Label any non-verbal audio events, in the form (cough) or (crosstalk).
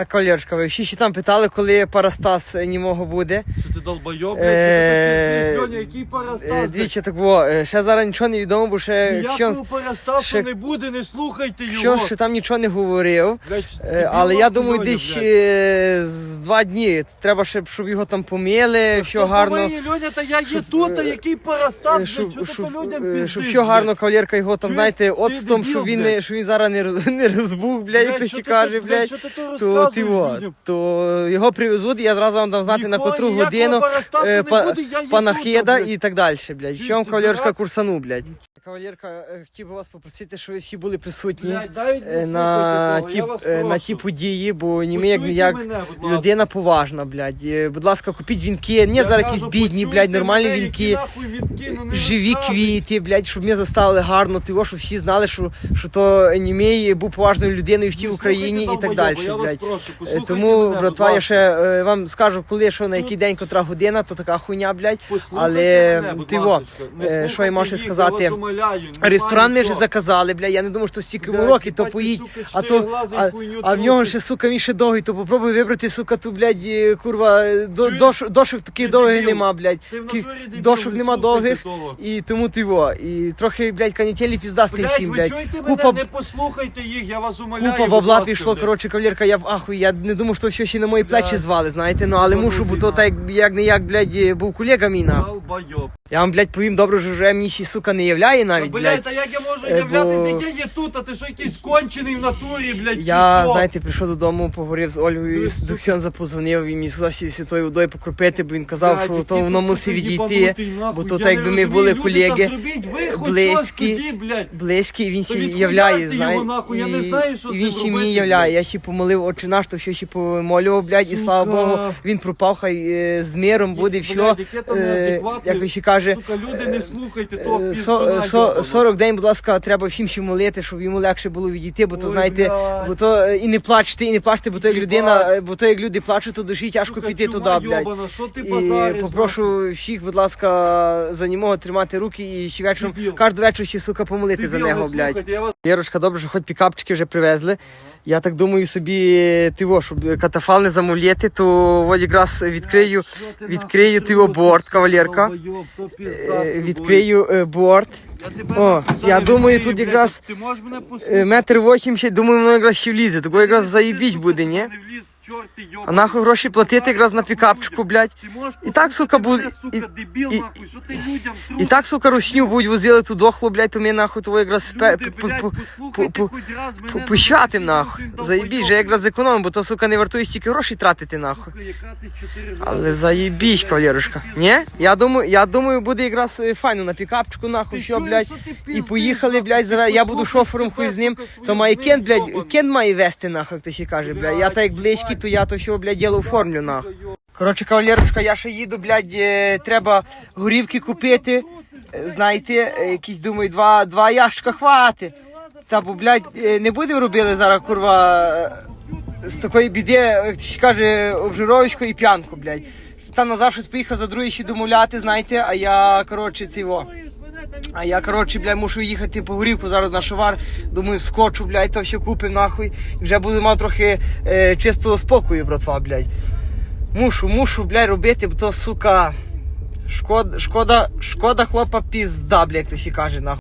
Так, кавалерочка, ви всі ще там питали, коли Парастас е, німого буде. Що ти долбойоб, блядь, Е, що ти пиздиш, Льоня, який Е, парастас? Двічі так було. е, Ще зараз нічого не відомо, бо ще Ніякого Ксьон, парастасу ще- не буде, не слухайте його. Ксьон ще там нічого не говорив. Блядь, Е, Але я думаю, Льоня, десь блядь. е, з два дні. Треба, ще, щоб його там помили, все Хто гарно. повинен, Льоня, та я є щоб, тут, а е, який парастас, Е, блядь, що ти щоб, по людям е, пиздиш, щоб все гарно, кавалерка його там, Чуєш, знаєте, ти оцтом, дебіл, що він, блядь. не, він зараз не, роз- (laughs) не розбух, блядь, Блядь, то що ти каже, блядь. що ти То, розказуєш ти, во, то його привезуть, і я зразу вам дам знати на Нікого, котру ніякого годину Парастасу е, не буде, я є панахида блядь. і так далі, блядь. Чуєш, Що вам ти дурак? курсану, блядь. Кавалерка, е, хотів би вас попросити, щоб ви всі були присутні Блядь, е, на ті, е, на ті події, бо ні ми як Почуйте як мене, будь ласка. людина поважна, блядь. Е, Будь ласка, купіть вінки, не Я зараз кажу, якісь бідні, почуйте блядь, нормальні мене, які вінки. нахуй вінки, ну не Живі розказуй. квіти, блядь, щоб ми заставили гарно, того, щоб всі знали, що, що то Німей був поважною людиною в тій Україні і так далі, я вас блядь. прошу, Е, послухайте Тому, мене, братва, я ласка. ще е, вам скажу, коли, що на який день, котра година, то така хуйня, блядь. Послухайте Але мене, будь ти во, ласочка, не е, що я слухайте можу їх, сказати? вас умоляю, немає Ресторан ми вже нічого. заказали, бля. Я не думаю, що стільки Блядь, уроки, то їбать ти, поїдь. сука, А то а, хуйню а в нього трусиш. ще сука він ще довгий, то попробуй вибрати, сука, ту, блядь, е, курва, до, Чуєш? дош, дошок таких Ти довгих дебіл. нема, блядь. Ти в дебіл, Дошок не нема довгих. того. І тому ти во. І трохи, блядь, канітелі піздастий Блядь, всім, ви блядь. чуєте Купа, мене, не послухайте їх, я вас умоляю. купа будь бабла ласка, пішло, блядь. коротше, кавалерка, я в ахуї. Я не думав, що все ще на мої плечі звали, знаєте, ну але Ну, мушу, бо то так як, не як, блядь, е, був колега мій на. Долбойоб. Я вам, блядь, повім добре, що вже мені ще, сука, не являє Та, навіть, блядь, блядь. та як я можу Е, являтися, бо- я є тут, а ти що якийсь кончений в натурі, блядь, чи Я, що? знаєте, прийшов додому, поговорив з Ольгою, і сука. Дуксьон запозвонив, і мені сказав, що святою водою покропити, бо він казав, Блядь, що то воно мусить відійти, їбанутий, нахуй. бо то Я так не якби ми розумію, були люди, колеги, та зробіть ви хоч близькі, щось тоді, блядь. близькі, і він Та ще відхуярте являє, його, знаєте, нахуй, я не знаю, що з і ним він ще мені являє, блядь. я ще помолив очі наш, то ще ще помолював, блядь, і слава Сука. Богу, він пропав, хай е, з миром буде, все, яке там е, неадекватне. як то ще каже, Сука, люди, не слухайте того піздуна, со- со- йобаного. 40 день, будь ласка, треба всім ще молити, щоб йому легше було відійти, бо то Ой, знаєте, блядь. бо то е, і не плачте, і не плачте, бо то як Їбать. людина, е, бо то як люди плачуть, то душі тяжко Сука, піти чума туди, блядь. йобана, що ти І базариш, попрошу всіх, будь ласка, за нього тримати руки і ще вечором, Дебіл. кожен вечір ще, сука, помолити за нього, блядь. я вас Єрочка, добре, що хоч пікапчики вже привезли. Я так думаю собі, тиво, щоб катафал не замовляти, то от якраз відкрию, ти відкрию твій робиш, борт, кавалерка. Пізда Е. Відкрию е, борт. Я О, я думаю, тут якраз, Ти можеш мене Е. Метр вісімдесят, думаю, воно якраз ще влізе. Такого якраз заїбіть буде, ні? А нахуй гроші платити якраз на пікапчику, блядь. І так, сука, буде- і- що так, сука, русню будуть возили ту дохлу, блядь, то ми нахуй того якраз спе... Люди, п- блядь, п- послухайте по- хоч раз мене, по- Пощатим ти нахуй. Заїбіть, же якраз економимо, бо то, сука, не вартує стільки грошей тратити, нахуй. Але рази, кавалерушка. Ні? Я думаю, я думаю, буде якраз е, файно на пікапчику, нахуй, чуєш, блядь. І поїхали, блядь, заве- я буду шофером хуй з ним, то має Кент, блядь. Кент має вести, нахуй, хто ще каже, блядь. Я так як близький, то я то все, блядь, діло оформлю, нахуй. Коротше, кавалерочка, я ще їду, блядь, е, треба горівки купити. Е, Знаєте, е, якісь думаю, два, два ящика хвати. Та бо, блядь, е, не будемо робити зараз, курва, е, з такої біди, як ти ще каже, обжировочку і п'янку, блядь. Там назад щось поїхав за другий ще домовляти, знаєте, а я, коротше, цього. А я, коротше, бля, мушу їхати по горівку зараз на шовар. Думаю, скочу, блядь, то все купим нахуй. Вже буду мати трохи е, чистого спокою, братва, блядь. Мушу, мушу, блядь, робити, бо то, сука. Шкода, шкода, шкода хлопа пізда, блядь, як то всі каже, нахуй.